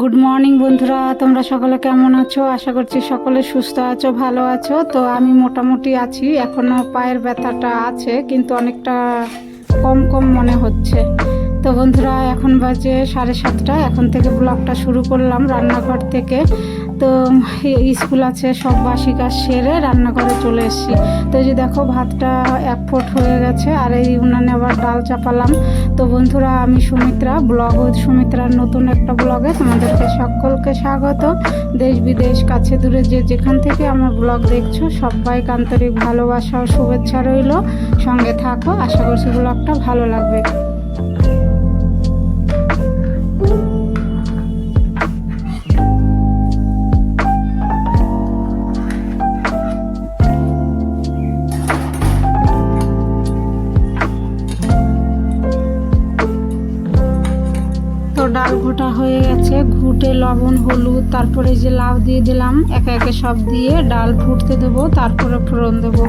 Good morning বন্ধুরা। তোমরা সকলে কেমন আছো? আশা করছি সকলে সুস্থ আছো, ভালো আছো। তো আমি মোটামুটি আছি। এখনও পায়ের ব্যথাটা আছে, কিন্তু অনেকটা কম কম মনে হচ্ছে। তো বন্ধুরা, এখন বাজে সাড়ে সাতটা। এখন থেকে ব্লগটা শুরু করলাম রান্নাঘর থেকে। তো স্কুল আছে, সব বাসি কাজ সেরে রান্নাঘরে চলে এসেছি। তো যে দেখো, ভাতটা এক ফুট হয়ে গেছে, আর এই উনানে আবার ডাল চাপালাম। তো বন্ধুরা, আমি সুমিত্রা, ব্লগ সুমিত্রার নতুন একটা ব্লগে তোমাদেরকে সকলকে স্বাগত। দেশ বিদেশ, কাছে দূরে যে যেখান থেকে আমার ব্লগ দেখছ, সবাইকে আন্তরিক ভালোবাসা ও শুভেচ্ছা রইল। সঙ্গে থাকো, আশা করছি ব্লগটা ভালো লাগবে। ঘুটে লবণ, হলুদ, তারপরে যে লাউ দিয়ে দিলাম, একে একে সব দিয়ে ডাল ফুটতে দেবো, তারপরে ফোড়ন দেবো।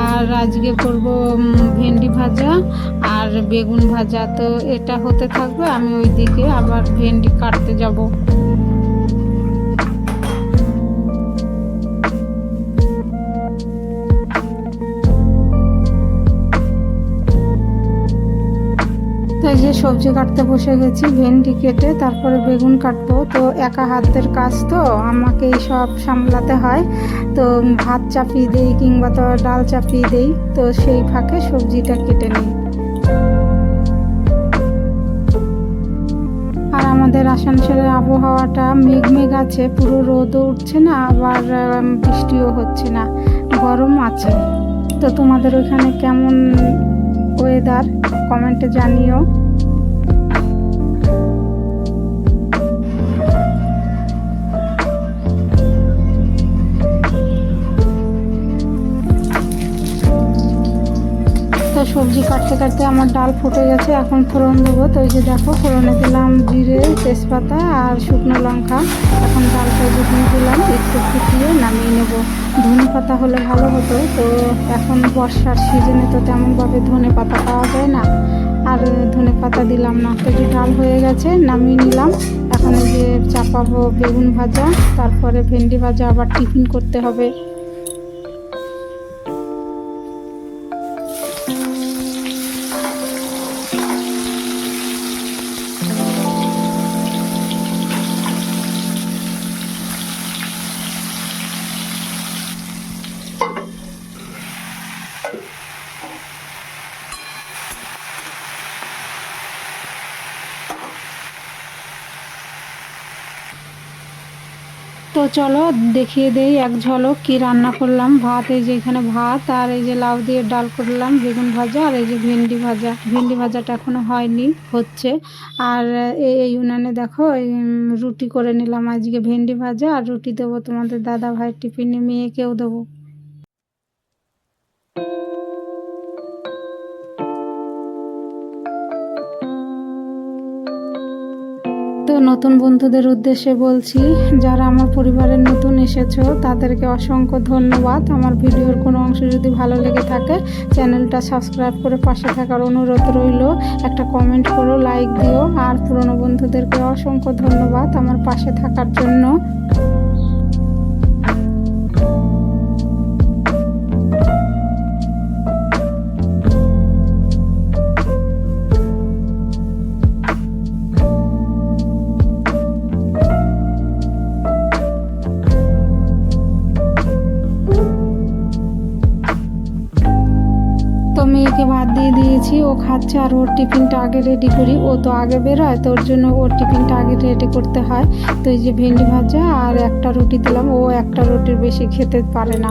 আর আজকে করব ভেন্ডি ভাজা আর বেগুন ভাজা। তো এটা হতে থাকবে, আমি ওই দিকে আবার ভেন্ডি কাটতে যাব। যে সবজি কাটতে বসে গেছি, ভেন্ডি কেটে তারপরে বেগুন কাটবো। তো একা হাতের কাজ তো আমাকে সব সামলাতে হয়। তো ভাত চাপিয়ে দেই কিংবা তো ডাল চাপিয়ে দেই, তো সেই ফাঁকে সবজিটা কেটে নিই। আর আমাদের আসানসোলের আবহাওয়াটা মেঘ মেঘ আছে, পুরো রোদও উঠছে না, আবার বৃষ্টিও হচ্ছে না, গরম আছে। তো তোমাদের ওখানে কেমন ওয়েদার কমেন্টে জানিও। তো সবজি কাটতে কাটতে আমার ডাল ফুটে গেছে, এখন ফোড়ন দেবো। তো যে দেখো, ফোড়নে দিলাম জিরে, তেজপাতা আর শুকনো লঙ্কা। এখন ডালটা দিয়ে দিলাম, একটু ফুটিয়ে নামিয়ে নেব। ধনে পাতা হলে ভালো হতো, তো এখন বর্ষার সিজনে তো তেমনভাবে ধনে পাতা পাওয়া যায় না। আর ধনে পাতা দিলাম না, তো যে ডাল হয়ে গেছে, নামিয়ে নিলাম। এখন যে চাপাবো বেগুন ভাজা, তারপরে ভেন্ডি ভাজা আবার টিফিন করতে হবে। তো চলো দেখিয়ে দেই এক ঝলক কি রান্না করলাম। ভাত এই যে এখানে ভাত, আর এই যে লাউ দিয়ে ডাল করলাম, বেগুন ভাজা, আর এই যে ভেন্ডি ভাজা। ভেন্ডি ভাজাটা এখনও হয়নি, হচ্ছে। আর এই উনানে দেখো রুটি করে নিলাম। আজকে ভেন্ডি ভাজা আর রুটি দেবো তোমাদের দাদা ভাইয়ের টিফিনে, মেয়েকেও দেবো। তো নতুন বন্ধুদের উদ্দেশ্যে বলছি, যারা আমার পরিবারের নতুন এসেছ, তাদেরকে অসংখ্য ধন্যবাদ। আমার ভিডিওর কোনো অংশ যদি ভালো লেগে থাকে, চ্যানেলটা সাবস্ক্রাইব করে পাশে থাকার অনুরোধ রইল। একটা কমেন্ট করো, লাইক দিও। আর পুরনো বন্ধুদেরকে অসংখ্য ধন্যবাদ আমার পাশে থাকার জন্য। খাচ্ছে আর ওর টিফিনটা আগে রেডি করি। ও তো আগে বেরোয়, তো ওর জন্য ওর টিফিনটা আগে রেডি করতে হয়। তো এই যে ভেন্ডি ভাজা আর একটা রুটি দিলাম। ও একটা রুটির বেশি খেতে পারে না।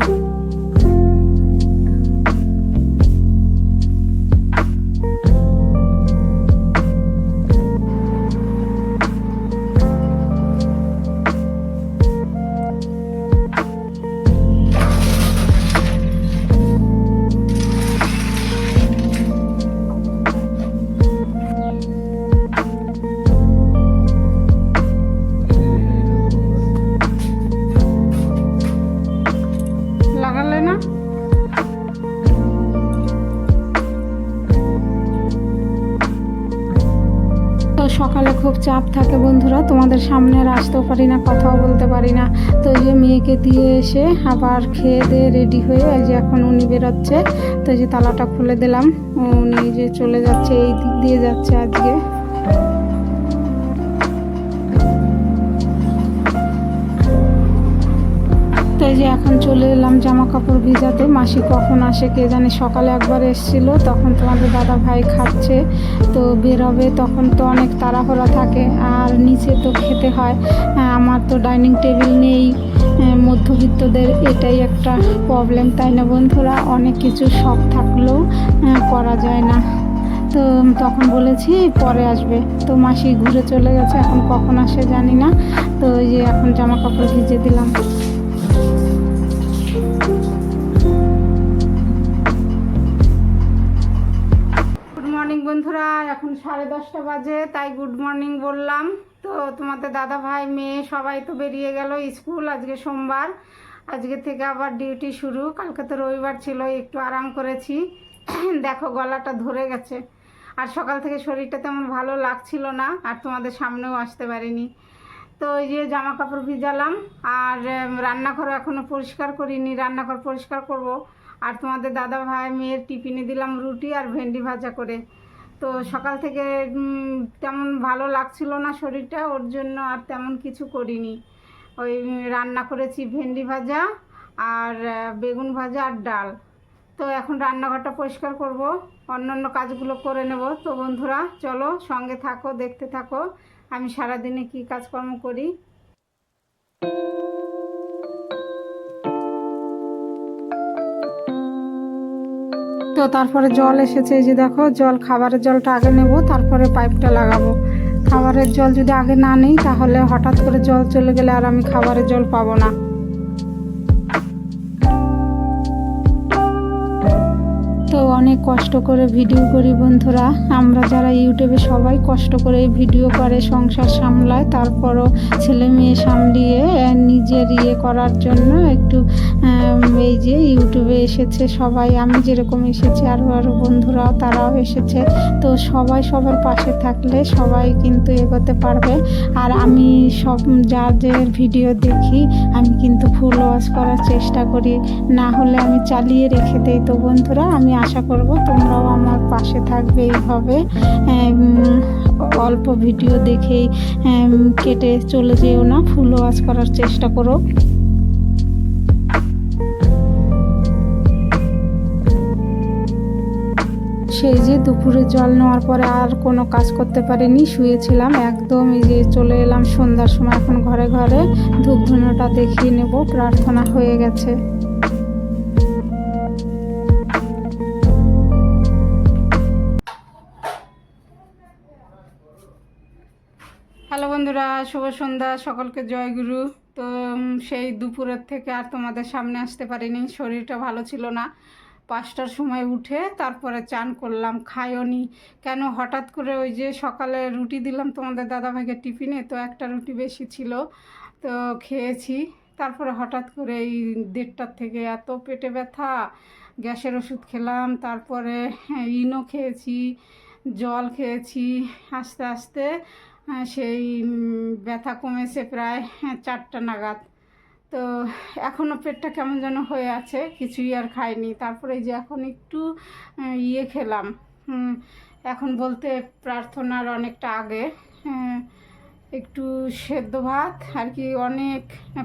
তোমাদের সামনে আসতেও পারি না, কথাও বলতে পারি না। তো যে মেয়েকে দিয়ে এসে আবার খেয়ে দিয়ে রেডি হয়ে এই যে এখন উনি বেরোচ্ছে। তো যে তালাটা খুলে দিলাম। উনি যে চলে যাচ্ছে, এই দিক দিয়ে যাচ্ছে আজকে। যে এখন চলে এলাম জামা কাপড় ভিজাতে মাসি কখন আসে কে জানে সকালে একবার এসেছিল তখন তোমাদের দাদা ভাই খাচ্ছে তো বেরোবে তখন তো অনেক তাড়াহুড়া থাকে আর নিচে তো খেতে হয়। হ্যাঁ, আমার তো ডাইনিং টেবিল নেই হ্যাঁ, মধ্যবিত্তদের এটাই একটা প্রবলেম তাই না বন্ধুরা? অনেক কিছু শখ থাকলেও হ্যাঁ, করা যায় না। তো তখন বলেছি পরে আসবে। তো মাসি ঘুরে চলে গেছে এখন কখন আসে জানি না তো ওই যে এখন জামা কাপড় ভিজে দিলাম। বন্ধুরা, এখন সাড়ে দশটা বাজে, তাই গুড মর্নিং বললাম। তো তোমাদের দাদা ভাই, মেয়ে সবাই তো বেরিয়ে গেল স্কুল আজকে সোমবার। আজকে থেকে আবার ডিউটি শুরু। কালকে তো রবিবার ছিল, একটু আরাম করেছি। দেখো, গলাটা ধরে গেছে। আর সকাল থেকে শরীরটা তেমন ভালো লাগছিল না, আর তোমাদের সামনেও আসতে পারিনি। তো ওই যে জামা কাপড় ভিজালাম, আর রান্নাঘর এখনও পরিষ্কার করিনি। রান্নাঘর পরিষ্কার করব। আর তোমাদের দাদা ভাই, মেয়ের টিফিনে দিলাম রুটি আর ভেন্ডি ভাজা করে। তো সকাল থেকে তেমন ভালো লাগছিল না শরীরটা, ওর জন্য আর তেমন কিছু করিনি। ওই রান্না করেছি ভেন্ডি ভাজা আর বেগুন ভাজা আর ডাল। তো এখন রান্নাঘরটা পরিষ্কার করব, অন্যান্য কাজগুলো করে নেব। তো বন্ধুরা, চলো সঙ্গে থাকো, দেখতে থাকো, আমি সারাদিনে কি কাজকর্ম করি। তো তারপরে জল এসেছে, এই যে দেখো, জল, খাবারের জলটা আগে নেব, তারপরে পাইপটা লাগাবো। খাবারের জল যদি আগে না নেই, তাহলে হঠাৎ করে জল চলে গেলে আর আমি খাবারের জল পাবো না। তো অনেক কষ্ট করে ভিডিও করি বন্ধুরা। আমরা যারা ইউটিউবে সবাই কষ্ট করে ভিডিও করে, সংসার সামলায়, তারপরও ছেলে মেয়ে সামলিয়ে, নিজের ইয়ে করার জন্য একটু এই যে ইউটিউবে এসেছে সবাই, আমি যেরকম এসেছি আরও আরও বন্ধুরাও, তারাও এসেছে। তো সবাই সবার পাশে থাকলে সবাই কিন্তু এগোতে পারবে। আর আমি সব যাদের ভিডিও দেখি, আমি কিন্তু ফুল ওয়াশ করার চেষ্টা করি। না হলে আমি চালিয়ে রেখে দেই। তো বন্ধুরা, আমি আশা করব তোমরাও আমার পাশে থাকবে এইভাবে। অল্প ভিডিও দেখেই কেটে চলে যেও না। ফুল ওয়াশ করার চেষ্টা করো। সেই যে দুপুরে জল নেওয়ার পরে আর কোনো কাজ করতে পারিনি, শুয়েছিলাম একদম, এই যে চলে এলাম সন্ধ্যার সময়, এখন ঘরে ঘরে ধূপ ধুনোটা দেখিয়ে নেব, প্রার্থনা হয়ে গেছে। হ্যালো বন্ধুরা, শুভ সন্ধ্যা, সকলকে জয়গুরু তো সেই দুপুরের থেকে আর তোমাদের সামনে আসতে পারিনি, শরীরটা ভালো ছিল না। পাঁচটার সময় উঠে তারপরে চান করলাম খায়নি কেন হঠাৎ করে ওই যে সকালে রুটি দিলাম তোমাদের দাদাভাইকে টিফিনে, তো একটা রুটি বেশি ছিল, তো খেয়েছি। তারপরে হঠাৎ করে এই দেড়টার থেকে এত পেটে ব্যথা, গ্যাসের ওষুধ খেলাম, তারপরে ইনো খেয়েছি, জল খেয়েছি, আস্তে আস্তে সেই ব্যথা কমেছে প্রায় চারটা নাগাদ। তো এখনও পেটটা কেমন যেন হয়ে আছে কিছুই আর খাইনি। তারপরে যে এখন একটু ইয়ে খেলাম। এখন বলতে প্রার্থনার অনেকটা আগে হ্যাঁ, একটু সেদ্ধ ভাত আর কি অনেক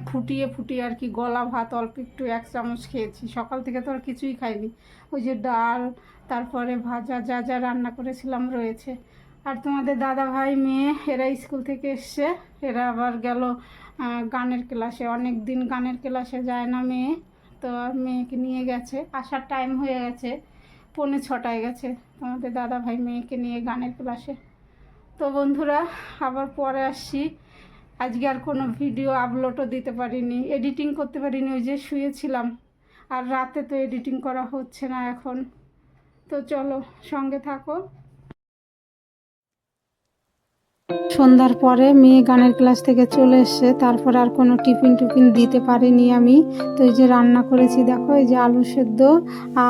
ফুটিয়ে ফুটিয়ে আর কি গলা ভাত অল্প একটু এক চামচ খেয়েছি। সকাল থেকে তো আর কিছুই খাইনি। ওই যে ডাল তারপরে ভাজা যা যা রান্না করেছিলাম রয়েছে। আর তোমাদের দাদা ভাই মেয়ে এরা স্কুল থেকে এসছে। এরা আবার গেল গানের ক্লাসে। অনেক দিন গানের ক্লাসে যায় না মেয়ে, তো মেয়েকে নিয়ে গেছে। আসার টাইম হয়ে গেছে, পৌনে ছটায় গেছে তোমাদের দাদা ভাই মেয়েকে নিয়ে গানের ক্লাসে। তো বন্ধুরা, আবার পরে আসছি। আজকে আর কোনো ভিডিও আপলোডও দিতে পারিনি এডিটিং করতে পারিনি, ওই যে শুয়েছিলাম। আর রাতে তো এডিটিং করা হচ্ছে না এখন। তো চলো, সঙ্গে থাকো। সন্ধ্যার পরে মেয়ে গানের ক্লাস থেকে চলে এসছে, তারপর আর কোনো টিফিন টিফিন দিতে পারিনি আমি। তো এই যে রান্না করেছি, দেখো, এই যে আলু সেদ্ধ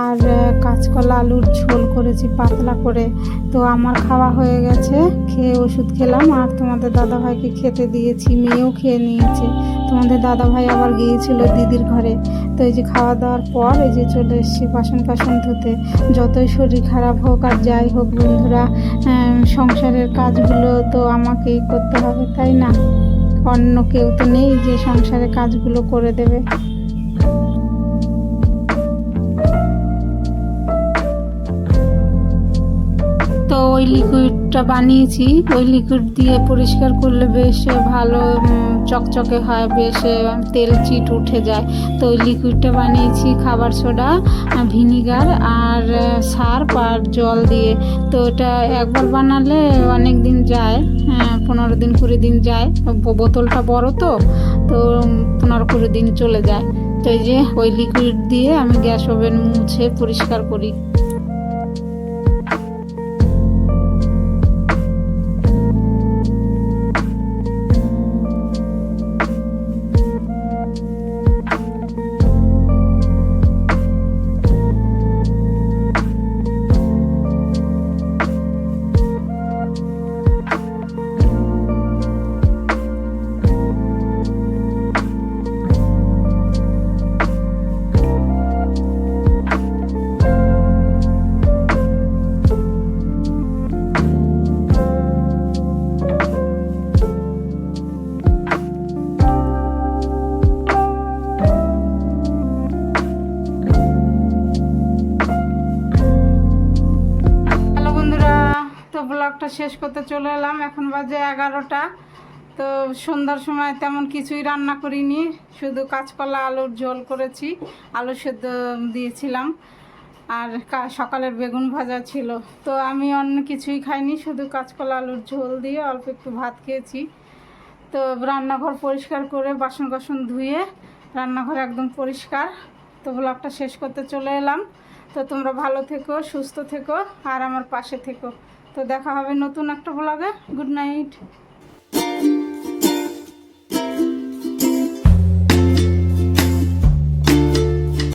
আর কাঁচকলা আলুর ঝোল করেছি পাতলা করে। তো আমার খাওয়া হয়ে গেছে, খেয়ে ওষুধ খেলাম আর তোমাদের দাদাভাইকে খেতে দিয়েছি, মেয়েও খেয়ে নিয়েছে। তোমাদের দাদাভাই আবার গিয়েছিল দিদির ঘরে। তো এই যে খাওয়া দাওয়ার পর এই যে চলে এসেছি বাসন পাসন ধুতে। যতই শরীর খারাপ হোক আর যাই হোক বন্ধুরা সংসারের কাজগুলো তো আমাকেই করতে হবে, তাই না? অন্য কেউ তো নেই যে সংসারের কাজগুলো করে দেবে। ওই লিকুইডটা বানিয়েছি। ওই লিকুইড দিয়ে পরিষ্কার করলে বেশ ভালো চকচকে হয়, বেশ তেল চিট উঠে যায়। তো ওই লিকুইডটা বানিয়েছি খাবার সোডা, ভিনিগার আর সার্ফ আর জল দিয়ে। তো ওটা একবার বানালে অনেক দিন যায় পনেরো দিন, কুড়ি দিন যায়। বোতলটা বড় তো তো পনেরো, কুড়ি দিন চলে যায়। তো এই যে ওই লিকুইড দিয়ে আমি গ্যাস ওভেন মুছে পরিষ্কার করি। ব্লগটা শেষ করতে চলে এলাম। এখন বাজে এগারোটা। তো সন্ধ্যার সময় তেমন কিছুই রান্না করিনি। শুধু কাঁচকলা, আলুর ঝোল করেছি। আলু সেদ্ধ দিয়েছিলাম। আর সকালের বেগুন ভাজা ছিল। তো আমি অন্য কিছুই খাইনি। শুধু কাঁচকলা, আলুর ঝোল দিয়ে অল্প একটু ভাত খেয়েছি। তো রান্নাঘর পরিষ্কার করে বাসন কাসন ধুয়ে রান্নাঘর একদম পরিষ্কার। তো ব্লগটা শেষ করতে চলে এলাম। তো তোমরা ভালো থেকো, সুস্থ থেকো, আর আমার পাশে থেকো। তো দেখা হবে নতুন একটা ব্লগে গুড নাইট